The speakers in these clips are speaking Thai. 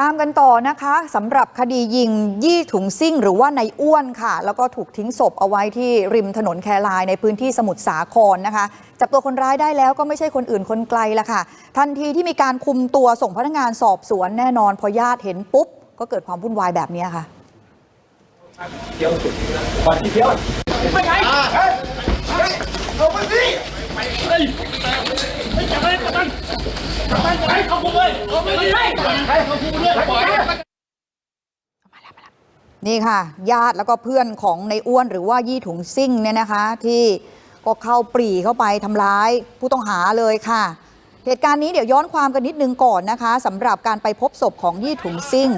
ตามกันต่อนะคะสำหรับคดียิงยี่ถุงซิ่งหรือว่าในอ้วนค่ะ แล้วก็ถูกทิ้งศพเอาไว้ที่ริมถนนแครายในพื้นที่สมุทรสาครนะคะจับตัวคนร้ายได้แล้วก็ไม่ใช่คนอื่นคนไกลละค่ะ ทันทีที่มีการคุมตัวส่งพนักงานสอบสวนแน่นอน พอญาติเห็นปุ๊บ ก็เกิดความวุ่นวายแบบนี้ค่ะเดี๋ยวก่อนี่ นี่ค่ะ ญาติแล้วก็เพื่อนของในอ้วนหรือว่ายี่ถุงซิ่งเนี่ยนะคะ ที่ก็เข้าปรีเข้าไปทำร้ายผู้ต้องหาเลยค่ะ เหตุการณ์นี้เดี๋ยวย้อนความกันนิดนึงก่อนนะคะสำหรับการไปพบศพของยี่ถุงซิ่ง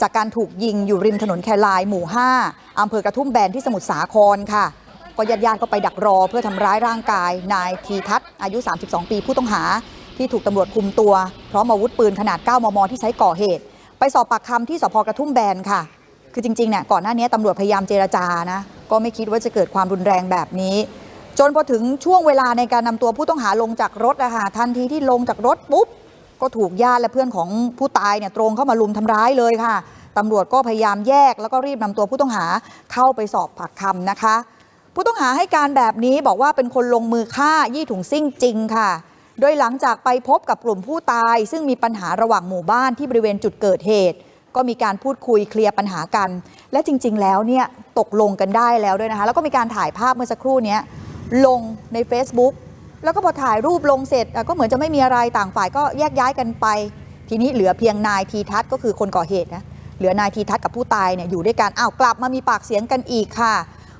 จากการถูกยิงอยู่ริมถนนแคลายหมู่ 5อำเภอกระทุ่มแบนที่สมุทรสาครค่ะ ก็ญาติญาติๆก็ไปดักรอเพื่อทำร้ายร่างกาย นายทีทัศน์อายุ 32 ปีผู้ต้องหา ที่ถูกตำรวจคุมตัว พร้อมอาวุธปืนขนาด 9 มม ที่ใช้ก่อเหตุ ไปสอบปากคำที่สพกระทุ่มแบนค่ะ คือจริงๆเนี่ยก่อนหน้านี้ตำรวจพยายามเจรจานะก็ไม่คิดว่าจะเกิดความรุนแรงแบบนี้ จนพอถึงช่วงเวลาในการนำตัวผู้ต้องหาลงจากรถอะคะทันทีที่ลงจากรถปุ๊บก็ถูกญาติและเพื่อนของผู้ตายเนี่ยตรงเข้ามาลุมทำร้ายเลยค่ะตำรวจก็พยายามแยกแล้วก็รีบนำตัวผู้ต้องหาเข้าไปสอบปากคำนะคะ ผู้ต้องหาให้การแบบนี้บอกว่าเป็นคนลงมือฆ่ายี่ถุงซิ่งจริงค่ะ โดยหลังจากไปพบกับกลุ่มผู้ตาย ซึ่งมีปัญหาระหว่างหมู่บ้านที่บริเวณจุดเกิดเหตุ ก็มีการพูดคุยเคลียร์ปัญหากัน และจริง ๆ แล้วเนี่ยตกลงกันได้แล้วด้วยนะคะ แล้วก็มีการถ่ายภาพเมื่อสักครู่นี้ลงใน Facebook แล้วก็พอถ่ายรูปลงเสร็จก็เหมือนจะไม่มีอะไรต่างฝ่ายก็แยกย้ายกันไป ทีนี้เหลือเพียงนายทีทัศน์ก็คือคนก่อเหตุนะเหลือนายทีทัศน์กับผู้ตายเนี่ยอยู่ด้วยกันอ้าวกลับมามีปากเสียงกันอีกค่ะ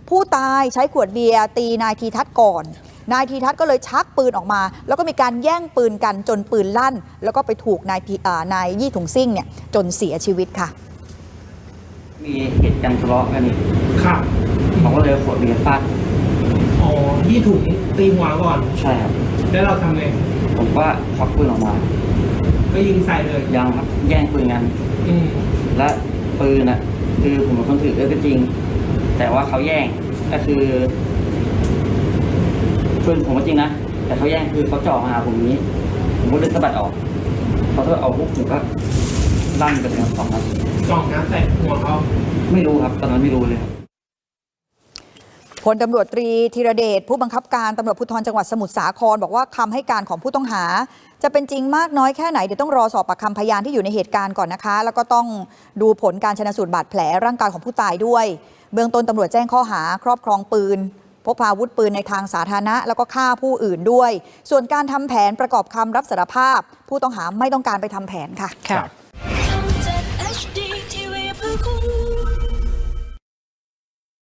ผู้ตายใช้ขวดเบียร์ตีนายทีทัศน์ก่อน นายทีทัศน์ก็เลยชักปืนออกมา แล้วก็มีการแย่งปืนกันจนปืนลั่น แล้วก็ไปถูกนายทีอ่านายยี่ถุงซิ่งเนี่ยจนเสียชีวิตค่ะ มีเหตุการณ์ทะเลาะกันอีกครับผมก็เลยเอาขวดเบียร์ฟาดอ๋อยี่ถุงตีหัวก่อน ใช่ครับ แล้วเราทำไง ผมก็ควักปืนออกมา ก็ยิงใส่เลย ยังครับ แย่งปืนกัน อืมและปืนอะ คือผมเป็นคนถือเออก็จริง แต่ว่าเขาแย่งก็คือปืนผมก็จริงนะแต่เขาแย่งคือเขาจ่อมาหาผมอย่างนี้ ผมก็เลยสะบัดออกเขาก็เอาพวกผมก็ลั่นไปเลยครับสองนัดสองน้ำใส่หัวเขาไม่รู้ครับ ตอนนั้นไม่รู้เลยครับ พลตำรวจตรีธีรเดชผู้บังคับการตำรวจภูธรจังหวัดสมุทรสาคร บอกว่าคำให้การของผู้ต้องหา จะเป็นจริงมากน้อยแค่ไหน เดี๋ยวต้องรอสอบปากคำพยานที่อยู่ในเหตุการณ์ก่อนนะคะ แล้วก็ต้องดูผลการชนะสูตรบาดแผลร่างกายของผู้ตายด้วย เบื้องต้นตำรวจแจ้งข้อหา ครอบครองปืนพกพาอาวุธปืนในทางสาธารณะ แล้วก็ฆ่าผู้อื่นด้วย ส่วนการทำแผนประกอบคำรับสารภาพ ผู้ต้องหาไม่ต้องการไปทำแผนค่ะค่ะ